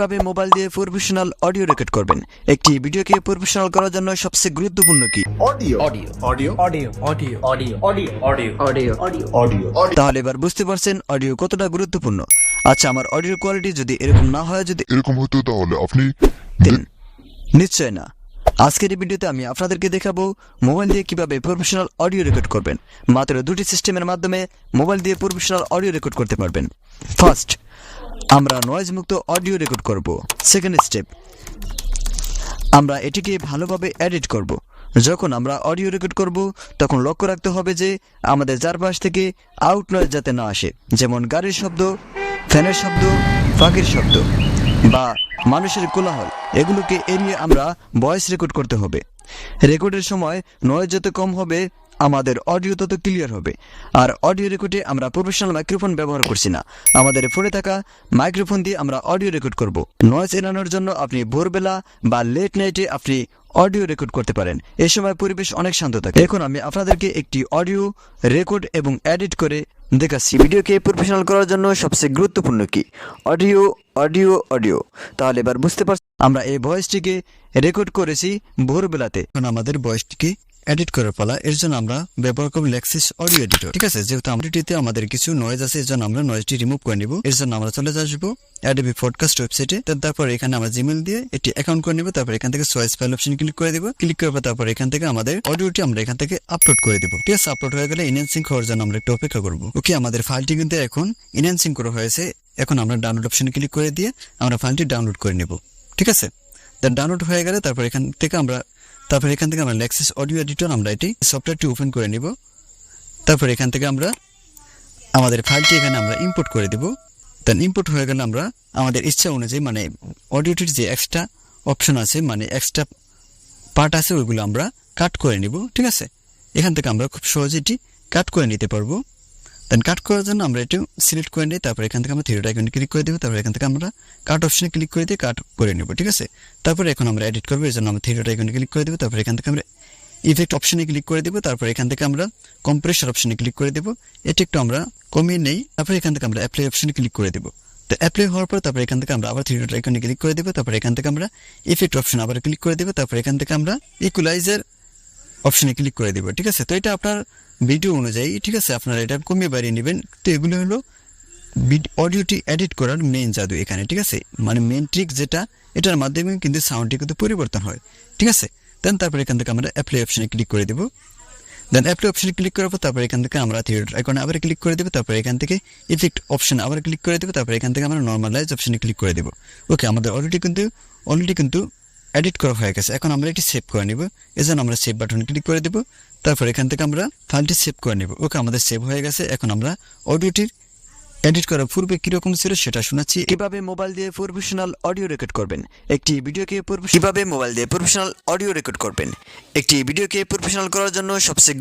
কীভাবে মোবাইল দিয়ে professional audio record করবেন একটি ভিডিওকে প্রফেশনাল করার জন্য সবচেয়ে গুরুত্বপূর্ণ কি audio audio audio audio audio audio audio audio audio audio audio তাহলে এবার বুঝতে পারছেন অডিও কতটা গুরুত্বপূর্ণ আচ্ছা আমার অডিও কোয়ালিটি যদি এরকম না হয় যদি এরকম হতো তাহলে আপনি নিশ্চয় না আজকের এই ভিডিওতে আমি আপনাদেরকে দেখাবো মোবাইল দিয়ে কীভাবে প্রফেশনাল অডিও রেকর্ড করবেন মাত্র দুটি সিস্টেমের মাধ্যমে মোবাইল দিয়ে প্রফেশনাল অডিও রেকর্ড করতে পারবেন ফার্স্ট আমরা নয়েজ মুক্ত অডিও রেকর্ড করব। সেকেন্ড স্টেপ আমরা এটিকে ভালোভাবে এডিট করব। যখন আমরা অডিও রেকর্ড করব, তখন লক্ষ্য রাখতে হবে যে আমাদের চারপাশ থেকে আউট নয়েজ যাতে না আসে, যেমন গাড়ির শব্দ, ফ্যানের শব্দ, পাখির শব্দ বা মানুষের কোলাহল। এগুলোকে এড়িয়ে আমরা ভয়েস রেকর্ড করতে হবে। রেকর্ডের সময় নয়েজ যত কম হবে আমাদের অডিও তত ক্লিয়ার হবে। আর অডিও রেকর্ডে আমরা প্রফেশনাল মাইক্রোফোন ব্যবহার করছি না। আমাদের ফোনে থাকা মাইক্রোফোন দিয়ে আমরা অডিও রেকর্ড করব। নয়েজ এড়ানোর জন্য আপনি ভোরবেলা বা লেট নাইটে আপনি অডিও রেকর্ড করতে পারেন। এ সময় পরিবেশ অনেক শান্ত থাকে। এখন আমি আপনাদেরকে একটি অডিও রেকর্ড এবং এডিট করে দেখাচ্ছি। ভিডিওকে প্রফেশনাল করার জন্য সবচেয়ে গুরুত্বপূর্ণ কি? অডিও অডিও অডিও তাহলে এবার বুঝতে পারছি আমরা এই ভয়েসটিকে রেকর্ড করেছি ভোরবেলাতে। এখন আমাদের ভয়েসটিকে এডিট করার পালা, এর জন্য আমরা ব্যবহার করব লেক্সিস অডিও এডিটর ঠিক আছে, যেহেতু আমরিটিতে আমাদের কিছু নয়েজ আছে, এর জন্য আমরা নয়েজটি রিমুভ করে নিব। এর জন্য আমরা চলে আসব অ্যাডোবি পডকাস্ট ওয়েবসাইটে তারপর এখানে আমরা জিমেল দিয়ে একটি অ্যাকাউন্ট করে নিব, তারপর এখান থেকে চয়েস ফাইল অপশন ক্লিক করে দিব। ক্লিক করার পর তারপর এখান থেকে আমাদের অডিওটি আমরা এখান থেকে আপলোড করে দিব। ঠিক আছে আপলোড হয়ে গেলে ইনহ্যান্সিং হওয়ার জন্য আমরা একটু অপেক্ষা করব। ওকে আমাদের ফাইলটি কিন্তু এখন ইনহ্যান্সিং করা হয়েছে। এখন আমরা ডাউনলোড অপশনে ক্লিক করে দিয়ে আমরা ফাইলটি ডাউনলোড করে নেব। ঠিক আছে? দেন ডাউনলোড হয়ে গেলে তারপর এখান থেকে আমরা তারপর এখান থেকে আমরা লেক্সিস অডিও এডিটর আমরা এটি সফটওয়্যারটি ওপেন করে নিব। তারপর এখান থেকে আমরা আমাদের ফাইলটি এখানে আমরা ইম্পোর্ট করে দেব। দেন ইম্পোর্ট হয়ে গেলে আমরা আমাদের ইচ্ছা অনুযায়ী মানে অডিওটির যে এক্সট্রা অপশন আছে মানে এক্সট্রা পার্ট আছে, ওইগুলো আমরা কাট করে নিব, ঠিক আছে? এখান থেকে আমরা খুব সহজে এটি কাট করে নিতে পারব। দেন কাট করার জন্য আমরা এটি সিলেক্ট করে নিই তারপর এখান থেকে আমরা থ্রিড আইকনে ক্লিক করে দেবো। তারপর এখান থেকে আমরা কাট অপশনে ক্লিক করে দিয়ে কাট করে নেব, ঠিক আছে? তারপরে এখন আমরা এডিট করব এর জন্য আমরা থ্রিড আইকনে ক্লিক করে দেবো। তারপর এখান থেকে আমরা ইফেক্ট অপশনে ক্লিক করে দেবো। তারপর এখান থেকে আমরা কম্প্রেসার অপশনে ক্লিক করে দেবো। এটি একটু আমরা কমিয়ে নেই। তারপর এখান থেকে আমরা অ্যাপ্লাই অপশনে ক্লিক করে দেবো। তো অ্যাপ্লাই হওয়ার পর তারপর এখান থেকে আমরা আবার থ্রি ডট আইকনে ক্লিক করে দেবো। তারপর এখান থেকে আমরা ইফেক্ট অপশন আবার ক্লিক করে দেবো। তারপর এখান থেকে আমরা ইকুলাইজার অপশনে ক্লিক করে দিব, ঠিক আছে? তো এটা আপনার ভিডিও অনুযায়ী, ঠিক আছে? আপনারা এটা কমিয়ে বাড়িয়ে নেবেন। তো এগুলো হলো অডিওটি এডিট করার মেন জাদু এখানে, ঠিক আছে? মানে মেন ট্রিক যেটা, এটার মাধ্যমে কিন্তু সাউন্ডটি কিন্তু পরিবর্তন হয়, ঠিক আছে? দেন তারপর এখান থেকে আমরা অ্যাপ্লাই অপশনে ক্লিক করে দেবো। দেন অ্যাপ্লাই অপশনে ক্লিক করার পর তারপর এখান থেকে আমরা থিয়েটার আইকনে আবার ক্লিক করে দেবো, তারপর এখান থেকে ইফেক্ট অপশন আবার ক্লিক করে দেবো, তারপর এখান থেকে আমরা নর্মালাইজ অপশনে ক্লিক করে দেবো। ওকে আমাদের অলরেডি কিন্তু অলরেডি কিন্তু এডিট করা হয়ে গেছে। এখন আমরা এটি সেভ করে নিব। এজন্য আমরা সেভ বাটন ক্লিক করে দেব, তারপর এখান থেকে আমরা ফাইলটি সেভ করে নেব। ওকে, আমাদের সেভ হয়ে গেছে। এখন আমরা অডিওটির এডিট করার পূর্বে কীরকম ছিল সেটা শোনাচ্ছি। কীভাবে মোবাইল দিয়ে প্রফেশনাল অডিও রেকর্ড করবেন? একটি ভিডিওকে কীভাবে মোবাইল দিয়ে প্রফেশনাল অডিও রেকর্ড করবেন? একটি ভিডিওকে প্রফেশনাল করার জন্য সবচেয়ে